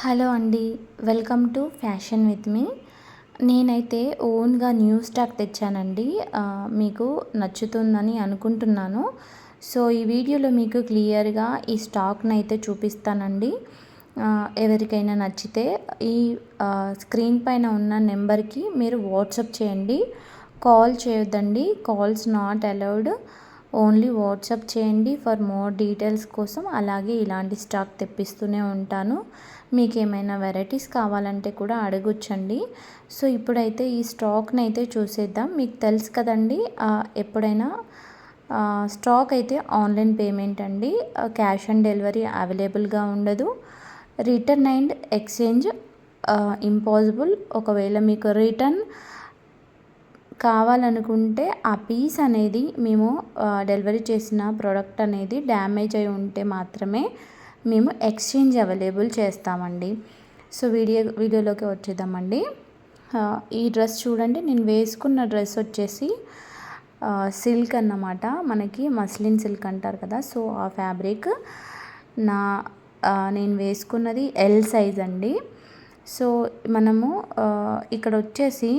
Hello అండి welcome to fashion with me. నేనైతే ఓన్గా న్యూ స్టాక్ తెచ్చానండి. మీకు నచ్చుతుందని అనుకుంటున్నాను. సో ఈ వీడియోలో మీకు క్లియర్గా ఈ స్టాక్ని అయితే చూపిస్తానండి ఎవరికైనా నచ్చితే ఈ స్క్రీన్ పైన ఉన్న నెంబర్కి మీరు వాట్సప్ చేయండి. కాల్ చేయొద్దండి. Calls not allowed. Only WhatsApp చేయండి ఫర్ మోర్ డీటెయిల్స్ కోసం. అలాగే ఇలాంటి స్టాక్ తెప్పిస్తూనే ఉంటాను. మీకు ఏమైనా వెరైటీస్ కావాలంటే కూడా అడగొచ్చండి. సో ఇప్పుడైతే ఈ స్టాక్ని అయితే చూసేద్దాం. మీకు తెలుసు కదండి ఎప్పుడైనా స్టాక్ అయితే ఆన్లైన్ పేమెంట్ అండి. క్యాష్ ఆన్ డెలివరీ అవైలబుల్గా ఉండదు. Return and exchange impossible. ఒకవేళ మీకు రిటర్న్ కావాలనుకుంటే ఆ పీస్ అనేది మేము డెలివరీ చేసిన ప్రోడక్ట్ అనేది డ్యామేజ్ అయి ఉంటే మాత్రమే మేము ఎక్స్చేంజ్ అవైలబుల్ చేస్తామండి. సో వీడియో వీడియోలోకి వచ్చేద్దామండి. ఈ డ్రెస్ చూడండి నేను వేసుకున్న డ్రెస్ వచ్చేసి సిల్క్ అన్నమాట. మనకి మస్లిన్ సిల్క్ అంటారు కదా సో ఆ ఫ్యాబ్రిక్ నా నేను వేసుకున్నది ఎల్ సైజ్ అండి. సో మనము ఇక్కడ వచ్చేసి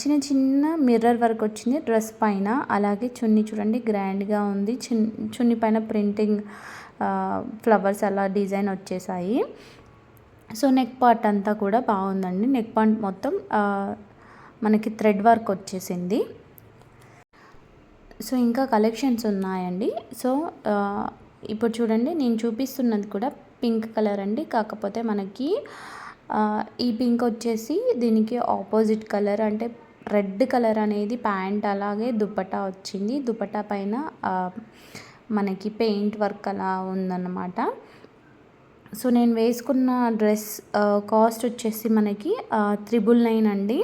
చిన్న చిన్న మిర్రర్ వర్క్ వచ్చింది డ్రెస్ పైన. అలాగే చున్నీ చూడండి గ్రాండ్గా ఉంది. చున్నీ పైన ప్రింటింగ్ ఫ్లవర్స్ అలా డిజైన్ వచ్చేసాయి. సో నెక్ పార్ట్ అంతా కూడా బాగుందండి. నెక్ పార్ట్ మొత్తం మనకి థ్రెడ్ వర్క్ వచ్చేసింది. సో ఇంకా కలెక్షన్స్ ఉన్నాయండి. సో ఇప్పుడు చూడండి నేను చూపిస్తున్నది కూడా పింక్ కలర్ అండి. కాకపోతే మనకి ఈ పింక్ వచ్చేసి దీనికి ఆపోజిట్ కలర్ అంటే రెడ్ కలర్ అనేది ప్యాంట్ అలాగే దుపట్టా వచ్చింది. దుపట్టా పైన మనకి పెయింట్ వర్క్ అలా ఉందన్నమాట. సో నేను వేసుకున్న డ్రెస్ కాస్ట్ వచ్చేసి మనకి త్రిబుల్ నైన్ అండి.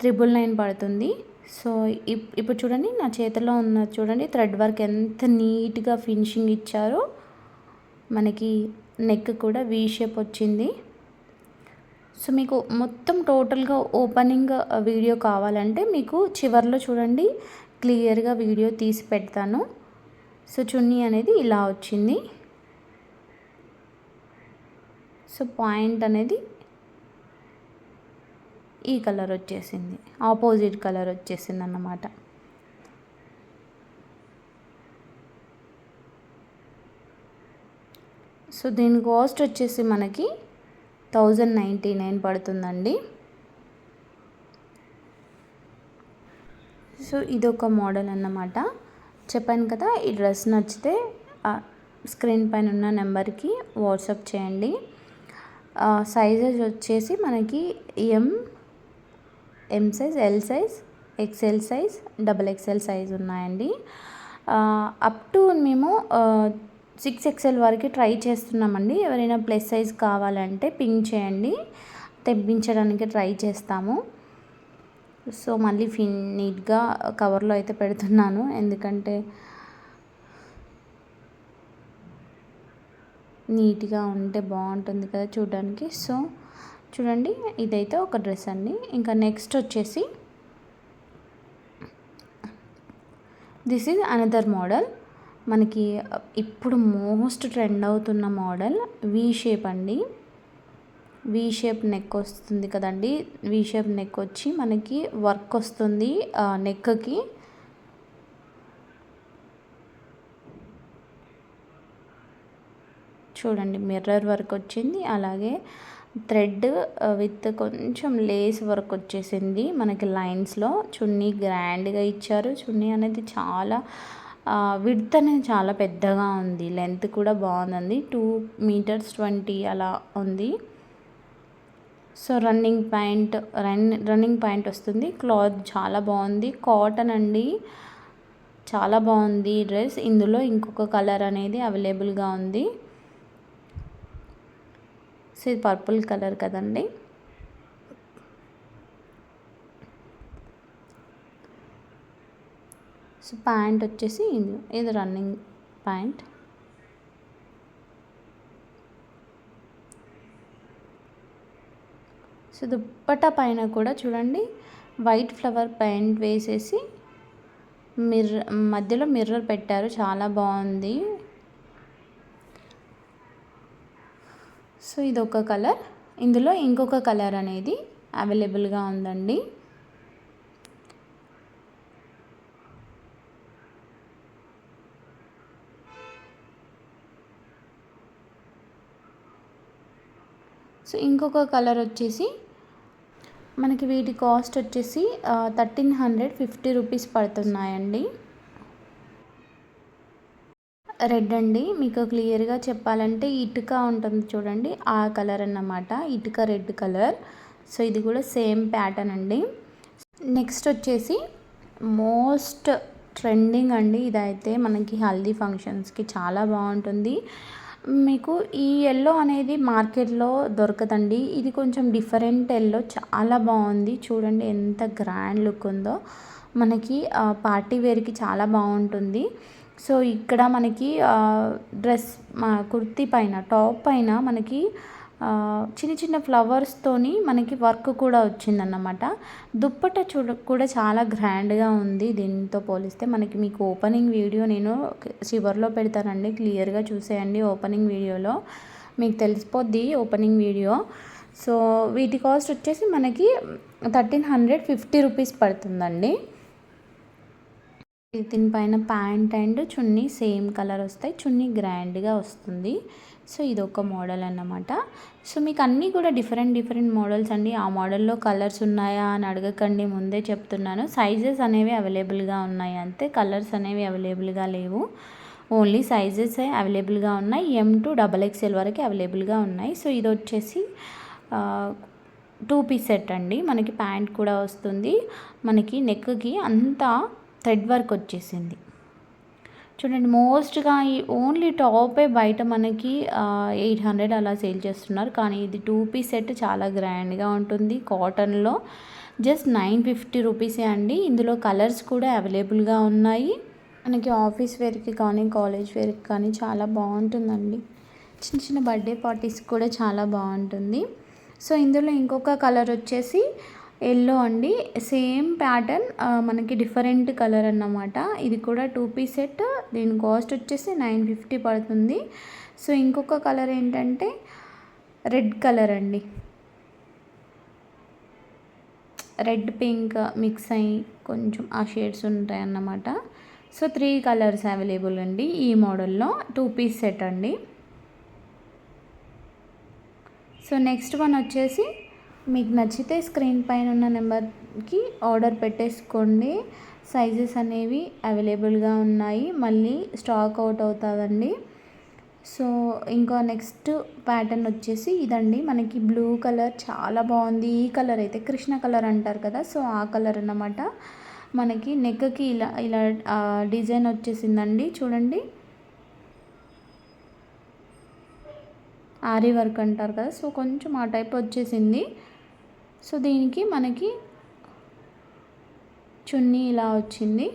త్రిబుల్ నైన్ పడుతుంది. సో ఇప్పుడు చూడండి నా చేతిలో ఉన్న చూడండి థ్రెడ్ వర్క్ ఎంత నీట్గా ఫినిషింగ్ ఇచ్చారో. మనకి నెక్ కూడా వీ షేప్ వచ్చింది. సో మీకు మొత్తం టోటల్గా ఓపెనింగ్ వీడియో కావాలంటే మీకు చివరిలో చూడండి క్లియర్గా వీడియో తీసి పెడతాను. సో చున్నీ అనేది ఇలా వచ్చింది. సో పాయింట్ అనేది ఈ కలర్ వచ్చేసింది ఆపోజిట్ కలర్ వచ్చేసింది అన్నమాట. సో దీని కాస్ట్ వచ్చేసి మనకి థౌజండ్ నైంటీ నైన్ పడుతుందండి. సో ఇదొక మోడల్ అన్నమాట. చెప్పాను కదా ఈ డ్రెస్ నచ్చితే స్క్రీన్ పైన ఉన్న నెంబర్కి వాట్సాప్ చేయండి. సైజెస్ వచ్చేసి మనకి M M size L size XL size double XL size ఉన్నాయండి. అప్ టు మేము సిక్స్ ఎక్స్ఎల్ వరకు ట్రై చేస్తున్నామండి. ఎవరైనా ప్లస్ సైజ్ కావాలంటే పింక్ చేయండి. తెప్పించడానికి ట్రై చేస్తాము. సో మళ్ళీ ఫిన్ నీట్గా కవర్లో అయితే పెడుతున్నాను. ఎందుకంటే నీట్గా ఉంటే బాగుంటుంది కదా చూడడానికి. సో చూడండి ఇదైతే ఒక డ్రెస్ అండి. ఇంకా నెక్స్ట్ వచ్చేసి దిస్ ఈజ్ అనదర్ మోడల్. మనకి ఇప్పుడు మోస్ట్ ట్రెండ్ అవుతున్న మోడల్ వీ షేప్ అండి. వీ షేప్ నెక్ వస్తుంది కదండి. వీ షేప్ నెక్ వచ్చి మనకి వర్క్ వస్తుంది నెక్కి చూడండి మిర్రర్ వర్క్ వచ్చింది. అలాగే థ్రెడ్ విత్ కొంచెం లేస్ వర్క్ వచ్చేసింది మనకి లైన్స్లో చున్నీ గ్రాండ్గా ఇచ్చారు. చున్నీ అనేది చాలా విడ్త్ అనేది చాలా పెద్దగా ఉంది. లెంత్ కూడా బాగుందండి. టూ మీటర్స్ ట్వంటీ అలా ఉంది. So running pant run running pant వస్తుంది. క్లాత్ చాలా బాగుంది. కాటన్ అండి. చాలా బాగుంది డ్రెస్. ఇందులో ఇంకొక కలర్ అనేది అవైలబుల్గా ఉంది. సో ఇది పర్పుల్ కలర్ కదండి. సో ప్యాంట్ వచ్చేసి ఇది. ఇది రన్నింగ్ ప్యాంట్? సో దుప్పట పైన కూడా చూడండి. వైట్ ఫ్లవర్ పెయింట్ వేసేసి మిర్రర్ మధ్యలో మిర్రర్ పెట్టారు. చాలా బాగుంది. సో ఇది ఒక కలర్. ఇందులో ఇంకొక కలర్ అనేది అవైలబుల్గా ఉందండి. సో ఇంకొక కలర్ వచ్చేసి మనకి వీటి కాస్ట్ వచ్చేసి థర్టీన్ హండ్రెడ్ ఫిఫ్టీ రూపీస్ పడుతున్నాయండి. రెడ్ అండి. మీకు క్లియర్గా చెప్పాలంటే ఇటుక ఉంటుంది చూడండి. ఆ కలర్ అన్నమాట. ఇటుక రెడ్ కలర్. సో ఇది కూడా సేమ్ ప్యాటర్న్ అండి. నెక్స్ట్ వచ్చేసి మోస్ట్ ట్రెండింగ్ అండి. ఇదైతే మనకి హల్దీ ఫంక్షన్స్కి చాలా బాగుంటుంది. మీకు ఈ ఎల్లో అనేది మార్కెట్లో దొరకదండి. ఇది కొంచెం డిఫరెంట్ ఎల్లో చాలా బాగుంది. చూడండి ఎంత గ్రాండ్ లుక్ ఉందో. మనకి పార్టీ వేర్కి చాలా బాగుంటుంది. సో ఇక్కడ మనకి డ్రెస్ కుర్తీ పైన టాప్ పైన మనకి చిన్న చిన్న ఫ్లవర్స్తోని మనకి వర్క్ కూడా వచ్చిందన్నమాట. దుప్పట చూడ కూడా చాలా గ్రాండ్గా ఉంది దీంతో పోలిస్తే. మనకి మీకు ఓపెనింగ్ వీడియో నేను చివరిలో పెడతానండి. క్లియర్గా చూసేయండి ఓపెనింగ్ వీడియోలో మీకు తెలిసిపోద్ది ఓపెనింగ్ వీడియో సో వీటి కాస్ట్ వచ్చేసి మనకి థర్టీన్ హండ్రెడ్ ఫిఫ్టీ రూపీస్ పడుతుందండి. దీనిపైన pant and chunni same colour వస్తాయి. చున్నీ గ్రాండ్గా వస్తుంది. సో ఇది ఒక మోడల్ అన్నమాట. సో మీకు అన్నీ కూడా డిఫరెంట్ డిఫరెంట్ మోడల్స్ అండి. ఆ మోడల్లో కలర్స్ ఉన్నాయా అని అడగకండి ముందే చెప్తున్నాను. సైజెస్ అనేవి అవైలబుల్గా ఉన్నాయి అంతే. కలర్స్ అనేవి అవైలబుల్గా లేవు. ఓన్లీ సైజెస్ అవైలబుల్గా ఉన్నాయి. ఎం టు డబల్ ఎక్స్ఎల్ వరకు అవైలబుల్గా ఉన్నాయి. సో ఇది వచ్చేసి టూ పీస్ సెట్ అండి. మనకి ప్యాంట్ కూడా వస్తుంది. మనకి నెక్కి అంతా థ్రెడ్ వర్క్ వచ్చేసింది. చూడండి మోస్ట్గా ఈ ఓన్లీ టాపే బయట మనకి ఎయిట్ హండ్రెడ్ అలా సేల్ చేస్తున్నారు. కానీ ఇది టూ పీస్ సెట్ చాలా గ్రాండ్గా ఉంటుంది. కాటన్లో జస్ట్ నైన్ ఫిఫ్టీ రూపీసే అండి. ఇందులో కలర్స్ కూడా అవైలబుల్గా ఉన్నాయి. మనకి ఆఫీస్ వేర్కి కానీ కాలేజ్ వేర్కి కానీ చాలా బాగుంటుందండి. చిన్న చిన్న బర్త్డే పార్టీస్ కూడా చాలా బాగుంటుంది. సో ఇందులో ఇంకొక కలర్ వచ్చేసి ఎల్లో అండి. సేమ్ ప్యాటర్న్ మనకి డిఫరెంట్ కలర్ అన్నమాట. ఇది కూడా టూ పీస్ సెట్. దీని కాస్ట్ వచ్చేసి నైన్ ఫిఫ్టీ పడుతుంది. సో ఇంకొక కలర్ ఏంటంటే రెడ్ కలర్ అండి. రెడ్ పింక్ మిక్స్ అయ్యి కొంచెం ఆ షేడ్స్ ఉంటాయి అన్నమాట. సో త్రీ కలర్స్ అవైలబుల్ అండి ఈ మోడల్లో. టూ పీస్ సెట్ అండి. సో నెక్స్ట్ వన్ వచ్చేసి మీకు నచ్చితే స్క్రీన్ పైన ఉన్న నెంబర్కి ఆర్డర్ పెట్టేసుకోండి. సైజెస్ అనేవి అవైలబుల్గా ఉన్నాయి. మళ్ళీ స్టాక్ అవుట్ అవుతుందండి. సో ఇంకా నెక్స్ట్ ప్యాటర్న్ వచ్చేసి ఇదండి. మనకి బ్లూ కలర్ చాలా బాగుంది. ఈ కలర్ అయితే కృష్ణ కలర్ అంటారు కదా సో ఆ కలర్ అన్నమాట. మనకి నెక్కి ఇలా ఇలా డిజైన్ వచ్చేసిందండి. చూడండి. ఆరి వర్క్ అంటారు కదా సో కొంచెం ఆ టైప్ వచ్చేసింది. సో దీనికి మనకి చున్నీ ఇలా వచ్చింది.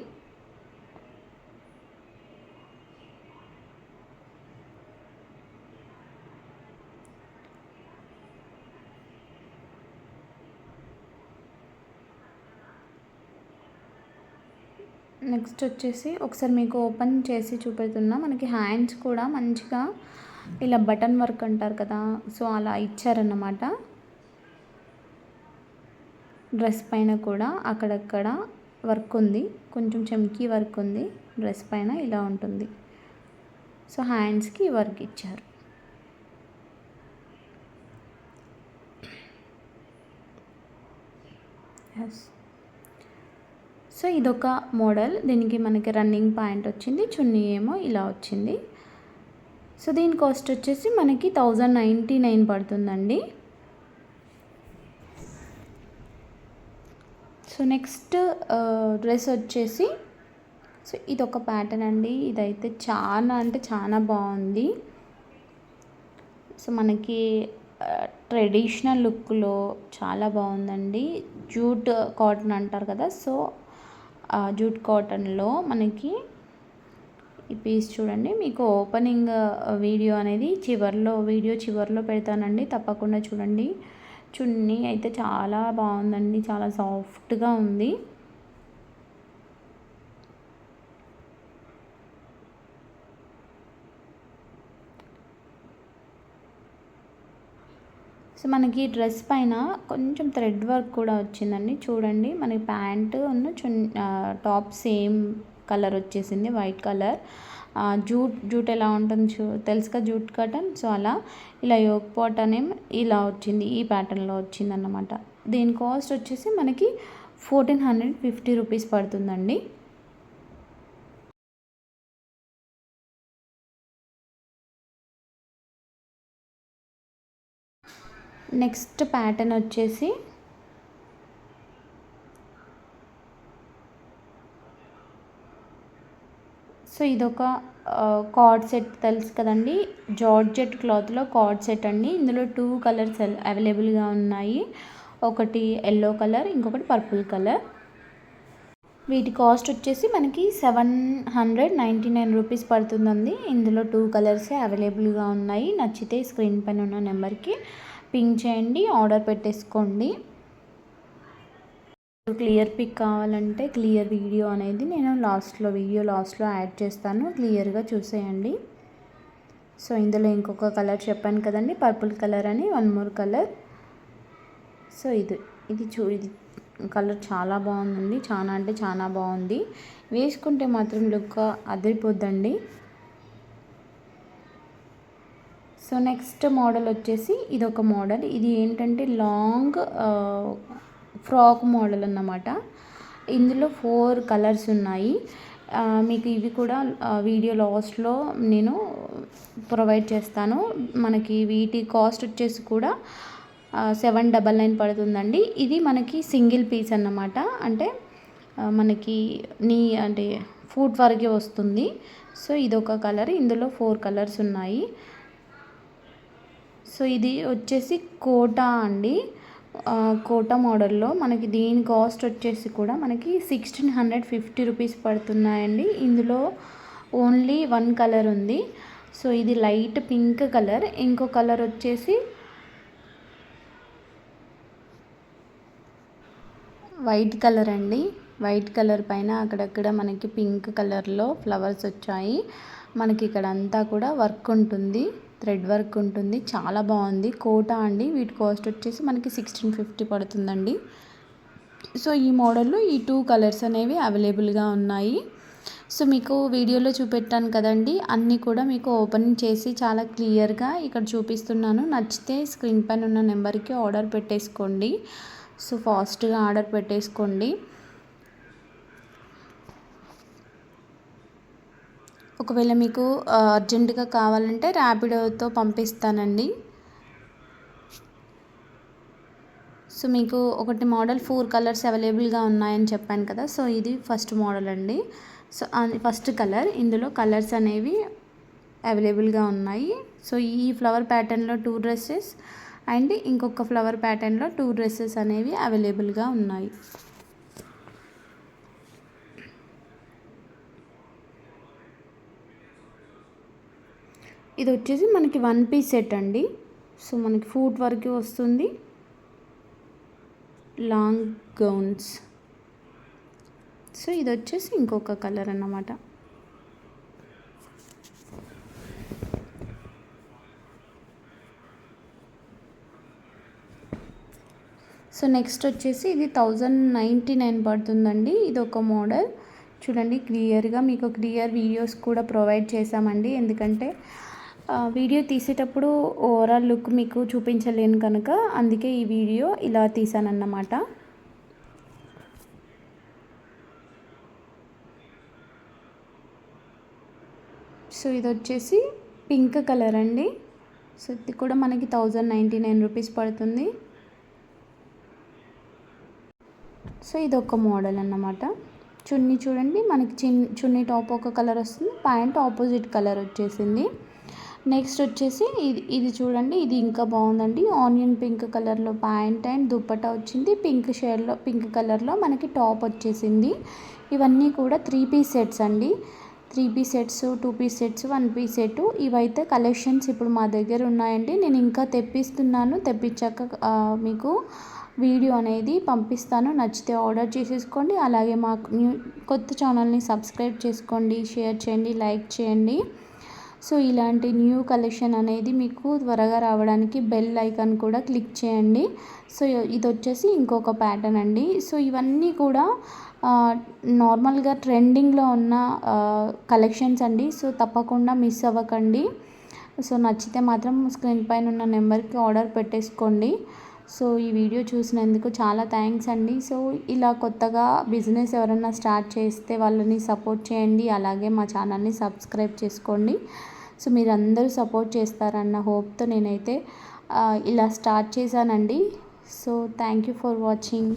నెక్స్ట్ వచ్చేసి ఒకసారి మీకు ఓపెన్ చేసి చూపెడుతున్నా. మనకి హ్యాండ్స్ కూడా మంచిగా ఇలా బటన్ వర్క్ అంటారు కదా సో అలా ఇచ్చారన్నమాట. డ్రెస్ పైన కూడా అక్కడక్కడ వర్క్ ఉంది. కొంచెం చెమ్కీ వర్క్ ఉంది. డ్రెస్ పైన ఇలా ఉంటుంది. సో హ్యాండ్స్కి వర్క్ ఇచ్చారు. ఎస్ సో ఇదొక మోడల్. దీనికి మనకి రన్నింగ్ పాయింట్ వచ్చింది. చున్నీ ఏమో ఇలా వచ్చింది. సో దీని కాస్ట్ వచ్చేసి మనకి థౌజండ్ నైంటీ నైన్ పడుతుందండి. సో నెక్స్ట్ డ్రెస్ వచ్చేసి సో ఇది ఒక ప్యాటర్న్ అండి. ఇదైతే చాలా అంటే చాలా బాగుంది. సో మనకి ట్రెడిషనల్ లుక్లో చాలా బాగుందండి. జూట్ కాటన్ అంటారు కదా సో జూట్ కాటన్లో మనకి ఈ పీస్ చూడండి. మీకు ఓపెనింగ్ వీడియో అనేది చివరిలో వీడియో చివరిలో పెడతానండి. తప్పకుండా చూడండి. చున్నీ అయితే చాలా బాగుందండి చాలా సాఫ్ట్గా ఉంది. సో మనకి డ్రెస్ పైన కొంచెం థ్రెడ్ వర్క్ కూడా వచ్చిందండి. చూడండి మనకి ప్యాంటు ఉన్న చున్ టాప్ సేమ్ కలర్ వచ్చేసింది వైట్ కలర్. జూట్ జూట్ ఎలా ఉంటుంది చూ తెలుసుగా జూట్ కటన్ సో అలా ఇలా యోక్ పాట్ అనే ఇలా వచ్చింది ఈ ప్యాటర్న్లో వచ్చింది అన్నమాట దీని కాస్ట్ వచ్చేసి మనకి ఫోర్టీన్ హండ్రెడ్ ఫిఫ్టీ రూపీస్ పడుతుందండి. నెక్స్ట్ ప్యాటర్న్ వచ్చేసి సో ఇదొక కార్డ్ సెట్ తెలుసు కదండి? జార్జెట్ క్లాత్లో కార్డ్ సెట్ అండి. ఇందులో టూ కలర్స్ అవైలబుల్గా ఉన్నాయి. ఒకటి ఎల్లో కలర్ ఇంకొకటి పర్పుల్ కలర్ వీటి కాస్ట్ వచ్చేసి మనకి seven hundred ninety nine rupees పడుతుందండి. ఇందులో టూ కలర్సే అవైలబుల్గా ఉన్నాయి. నచ్చితే స్క్రీన్ పైన ఉన్న నెంబర్కి పింక్ చేయండి ఆర్డర్ పెట్టేసుకోండి. క్లియర్ పిక్ కావాలంటే క్లియర్ వీడియో అనేది నేను లాస్ట్లో వీడియో లాస్ట్లో యాడ్ చేస్తాను. క్లియర్గా చూసేయండి. సో ఇందులో ఇంకొక కలర్ చెప్పాను కదండి. పర్పుల్ కలర్ అని వన్ మోర్ కలర్. సో ఇది ఇది చూ ఇది కలర్ చాలా బాగుందండి. చాలా అంటే చాలా బాగుంది. వేసుకుంటే మాత్రం లుక్ అదిరిపోద్దండి. సో నెక్స్ట్ మోడల్ వచ్చేసి ఇది ఒక మోడల్. ఇది ఏంటంటే లాంగ్ ఫ్రాక్ మోడల్ అన్నమాట. ఇందులో ఫోర్ కలర్స్ ఉన్నాయి. మీకు ఇవి కూడా వీడియో లాస్ట్లో నేను ప్రొవైడ్ చేస్తాను. మనకి వీటి కాస్ట్ వచ్చేసి కూడా సెవెన్ డబల్ నైన్ పడుతుందండి. ఇది మనకి సింగిల్ పీస్ అన్నమాట. అంటే మనకి నీ అంటే ఫుట్ వరకే వస్తుంది. సో ఇది ఒక కలర్. ఇందులో ఫోర్ కలర్స్ ఉన్నాయి. సో ఇది వచ్చేసి కోటా అండి. కోటా మోడల్లో మనకి దీని కాస్ట్ వచ్చేసి కూడా మనకి సిక్స్టీన్ హండ్రెడ్ ఫిఫ్టీ రూపీస్ పడుతున్నాయండి. ఇందులో ఓన్లీ వన్ కలర్ ఉంది. సో ఇది లైట్ పింక్ కలర్ ఇంకో కలర్ వచ్చేసి వైట్ కలర్ అండి. వైట్ కలర్ పైన అక్కడక్కడ మనకి పింక్ కలర్లో ఫ్లవర్స్ వచ్చాయి. మనకి ఇక్కడ అంతా కూడా వర్క్ ఉంటుంది. థ్రెడ్ వర్క్ ఉంటుంది. చాలా బాగుంది. కోటా అండి. వీటి కాస్ట్ వచ్చేసి మనకి సిక్స్టీన్ ఫిఫ్టీ పడుతుందండి. సో ఈ మోడల్లో ఈ టూ కలర్స్ అనేవి అవైలబుల్గా ఉన్నాయి. సో మీకు వీడియోలో చూపెట్టాను కదండి. అన్నీ కూడా మీకు ఓపెన్ చేసి చాలా క్లియర్గా ఇక్కడ చూపిస్తున్నాను. నచ్చితే స్క్రీన్ పైన ఉన్న నెంబర్కి ఆర్డర్ పెట్టేసుకోండి. సో ఫాస్ట్గా ఆర్డర్ పెట్టేసుకోండి. ఒకవేళ మీకు అర్జెంటుగా కావాలంటే ర్యాపిడోతో పంపిస్తానండి. సో మీకు ఒకటి మోడల్ ఫోర్ కలర్స్ అవైలబుల్గా ఉన్నాయని చెప్పాను కదా సో ఇది ఫస్ట్ మోడల్ అండి. సో ఫస్ట్ కలర్ ఇందులో కలర్స్ అనేవి అవైలబుల్గా ఉన్నాయి. సో ఈ ఫ్లవర్ ప్యాటర్న్లో టూ డ్రెస్సెస్ అండ్ ఇంకొక ఫ్లవర్ ప్యాటర్న్లో టూ డ్రెస్సెస్ అనేవి అవైలబుల్గా ఉన్నాయి. ఇది వచ్చేసి మనకి వన్ పీస్ సెట్ అండి. సో మనకి ఫూట్ వరకు వస్తుంది. లాంగ్ గౌన్స్ సో ఇది వచ్చేసి ఇంకొక కలర్ అన్నమాట. సో నెక్స్ట్ వచ్చేసి ఇది థౌజండ్ నైంటీ నైన్ పడుతుందండి. ఇది ఒక మోడల్ చూడండి క్లియర్గా మీకు క్లియర్ వీడియోస్ కూడా ప్రొవైడ్ చేశామండి. ఎందుకంటే వీడియో తీసేటప్పుడు ఓవరాల్ లుక్ మీకు చూపించలేను కనుక అందుకే ఈ వీడియో ఇలా తీసానన్నమాట. సో ఇది వచ్చేసి పింక్ కలర్ అండి. సో ఇది కూడా మనకి థౌజండ్ నైంటీ నైన్ రూపీస్ పడుతుంది. సో ఇది ఒక మోడల్ అన్నమాట. చున్నీ చూడండి మనకి చిన్ చున్నీ టాప్ ఒక కలర్ వస్తుంది ప్యాంట్ ఆపోజిట్ కలర్ వచ్చేసింది. నెక్స్ట్ వచ్చేసి ఇది ఇది చూడండి ఇది ఇంకా బాగుందండి. ఆనియన్ పింక్ కలర్లో ప్యాంట్ అండ్ దుప్పట వచ్చింది. పింక్ షేడ్లో పింక్ కలర్లో మనకి టాప్ వచ్చేసింది. ఇవన్నీ కూడా త్రీ పీస్ సెట్స్ అండి. Three piece sets two piece sets one piece set. ఇవైతే కలెక్షన్స్ ఇప్పుడు మా దగ్గర ఉన్నాయండి. నేను ఇంకా తెప్పిస్తున్నాను. తెప్పించాక మీకు వీడియో అనేది పంపిస్తాను. నచ్చితే ఆర్డర్ చేసేసుకోండి. అలాగే మా కొత్త ఛానల్ని సబ్స్క్రైబ్ చేసుకోండి. షేర్ చేయండి. లైక్ చేయండి. సో ఇలాంటి న్యూ కలెక్షన్ అనేది మీకు త్వరగా రావడానికి బెల్ ఐకాన్ కూడా క్లిక్ చేయండి. సో ఇది వచ్చేసి ఇంకొక ప్యాటర్న్ అండి. సో ఇవన్నీ కూడా నార్మల్గా ట్రెండింగ్లో ఉన్న కలెక్షన్స్ అండి. సో తప్పకుండా మిస్ అవ్వకండి. సో నచ్చితే మాత్రం స్క్రీన్ పైన ఉన్న నెంబర్కి ఆర్డర్ పెట్టేసుకోండి. సో ఈ వీడియో చూసినందుకు చాలా థ్యాంక్స్ అండి. సో ఇలా కొత్తగా బిజినెస్ ఎవరైనా స్టార్ట్ చేస్తే వాళ్ళని సపోర్ట్ చేయండి. అలాగే మా ఛానల్ని సబ్స్క్రైబ్ చేసుకోండి. సో మీరు అందరూ సపోర్ట్ చేస్తారన్న హోప్తో నేనైతే ఇలా స్టార్ట్ చేశానండి. So thank you for watching.